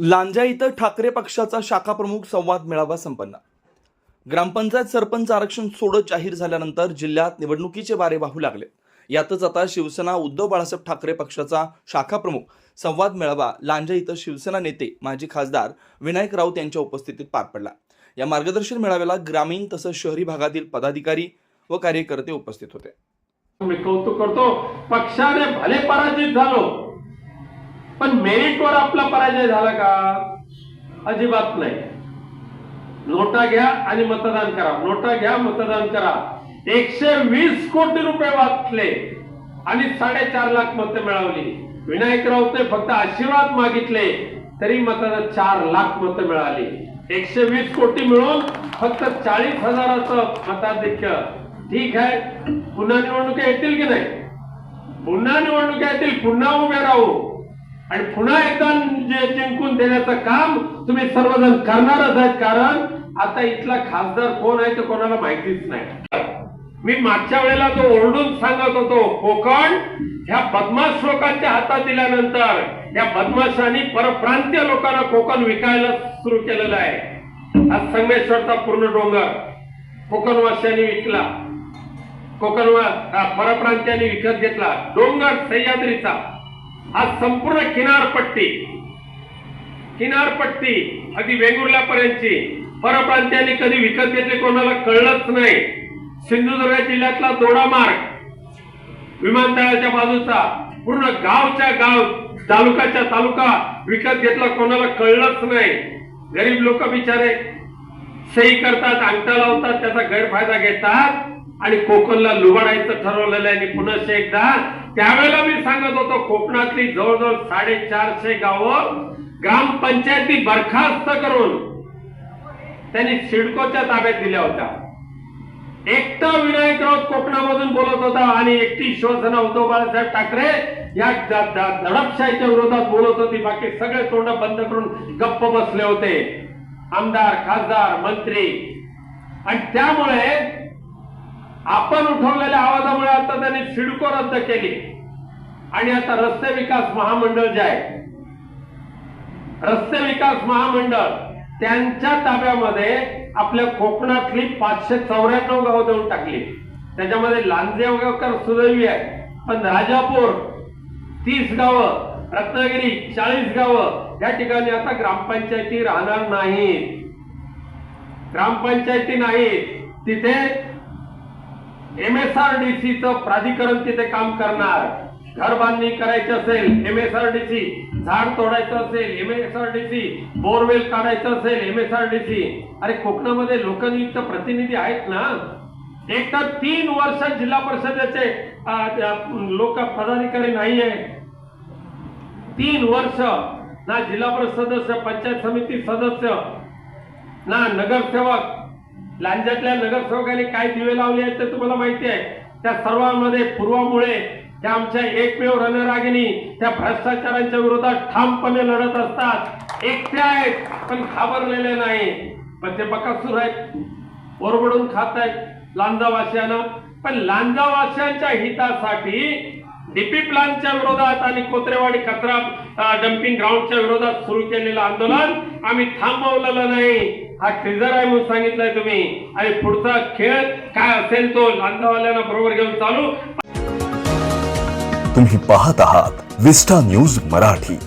लांजा इथं ठाकरे पक्षाचा शाखा प्रमुख संवाद मेळावा संपन्न. ग्रामपंचायत सरपंच आरक्षण सोडत जाहीर झाल्यानंतर जिल्ह्यात निवडणुकीचे वारे वाहू लागले. यातच आता शिवसेना उद्धव बाळासाहेब ठाकरे पक्षाचा शाखा प्रमुख संवाद मेळावा लांजा इथं शिवसेना नेते माजी खासदार विनायक राऊत यांच्या उपस्थितीत पार पडला. या मार्गदर्शन मेळाव्याला ग्रामीण तसंच शहरी भागातील पदाधिकारी व कार्यकर्ते उपस्थित होते. मी कौतुक करतो पक्षाने भले पराजित झालो. पण मेरिटवर आपला पराजय झाला का? अजिबात नाही. नोटा घ्या आणि मतदान करा. नोटा घ्या मतदान करा. एकशे वीस कोटी रुपये वाचले आणि साडेचार लाख मतं मिळवली. विनायक राऊतने फक्त आशीर्वाद मागितले तरी मतदान चार लाख मतं मिळाली. एकशे वीस कोटी मिळून फक्त चाळीस हजाराचं मताधिक्य ठीक आहे. पुन्हा निवडणुका येतील की नाही? पुन्हा निवडणुका येतील. पुन्हा उभे राहू. आणि पुन्हा एकदा जे जिंकून देण्याचं काम तुम्ही सर्वजण करणारच आहेत कारण आता इथला खासदार कोण आहे ते कोणाला माहितीच नाही. मी मागच्या वेळेला तो ओरडून सांगत होतो कोकण ह्या बदमाश लोकांच्या हातात दिल्यानंतर या बदमाशांनी परप्रांतीय लोकांना कोकण विकायला सुरू केलेलं आहे. आज संगमेश्वरचा पूर्ण डोंगर कोकणवासियांनी विकला. कोकणवास परप्रांतीयांनी विकत घेतला. डोंगर सह्याद्रीचा. आज संपूर्ण किनारपट्टी किनारपट्टी अगदी वेंगुर्ल्यापर्यंतची. परप्रांतीयांनी कधी विकत घेतली कोणाला कळलंच नाही. सिंधुदुर्ग जिल्ह्यातला दोडामार्ग विमानतळाच्या बाजूचा पूर्ण गावच्या गाव तालुक्याच्या तालुका विकत घेतला कोणाला कळलंच नाही. गरीब लोक बिचारे सही करतात अंगठा लावतात त्याचा गैरफायदा घेतात आणि कोकणला लुबाडायचं ठरवलेलं आहे. आणि पुन्हा एकदा त्यावेळेला मी सांगत होतो कोकणातली जवळजवळ साडेचारशे गावं ग्रामपंचायती बरखास्त करून त्यांनी सिडकोच्या ताब्यात दिल्या होत्या. एकटा विनायक राऊत कोकणामधून बोलत होता आणि एकटी शिवसेना उद्धव बाळासाहेब ठाकरे या दडपशाहीच्या विरोधात बोलत होती. बाकी सगळे तोंड बंद करून गप्प बसले होते. आमदार खासदार मंत्री. आणि त्यामुळे आपण उठवलेल्या आवाजामुळे आता त्यांनी सिडको रद्द केली. आणि आता रस्ते विकास महामंडळ जे आहे रस्ते विकास महामंडळ त्यांच्या ताब्यामध्ये आपल्या कोकणातली पाचशे चौऱ्याण्णव गावं देऊन टाकली. त्याच्यामध्ये लांजेगावकर सुदैवी आहे पण राजापूर तीस गावं रत्नागिरी चाळीस गावं या ठिकाणी आता ग्रामपंचायती राहणार नाहीत. ग्रामपंचायती नाहीत. तिथे एम एस आर डी च प्राधिकरण तिथे काम करणार. घर बांधणी करायची असेल M S R D C झाड तोडायचं असेल M S R D C borewell काढायचं असेल M S R D C अरे कोकणामध्ये लोकनियुक्त प्रतिनिधी आहेत ना? एक तर तीन वर्ष जिल्हा परिषदेचे लोक पदाधिकारी नाही तीन वर्ष ना जिल्हा परिषद सदस्य पंचायत समिती सदस्य ना नगरसेवक लांजातल्या नगरसेवकांनी काय दिवे लावले आहेत ते तुम्हाला माहिती आहे. त्या सर्वांमध्ये पूर्वामुळे त्या आमच्या एकमेव रणरागिनी त्या भ्रष्टाचारांच्या विरोधात ठामपणे लढत असतात. एकट्या आहेत पण घाबरलेले नाही. पण ते बकासूर आहेत ओरबडून खात आहेत लांजावासियांना. पण लांजावासियांच्या हितासाठी डीपी प्लानच्या विरोधात आणि कोत्रेवाडी कचरा डम्पिंग ग्राउंडच्या विरोधात सुरू केलेलं आंदोलन आम्ही थांबवलेलं नाही. हा ट्रेझर आहे म्हणून सांगितलंय तुम्ही. आणि पुढचा खेळ काय असेल तो लांजावाल्यांना बरोबर घेऊन चालू. तुम्ही पाहत आहात विस्टा न्यूज मराठी.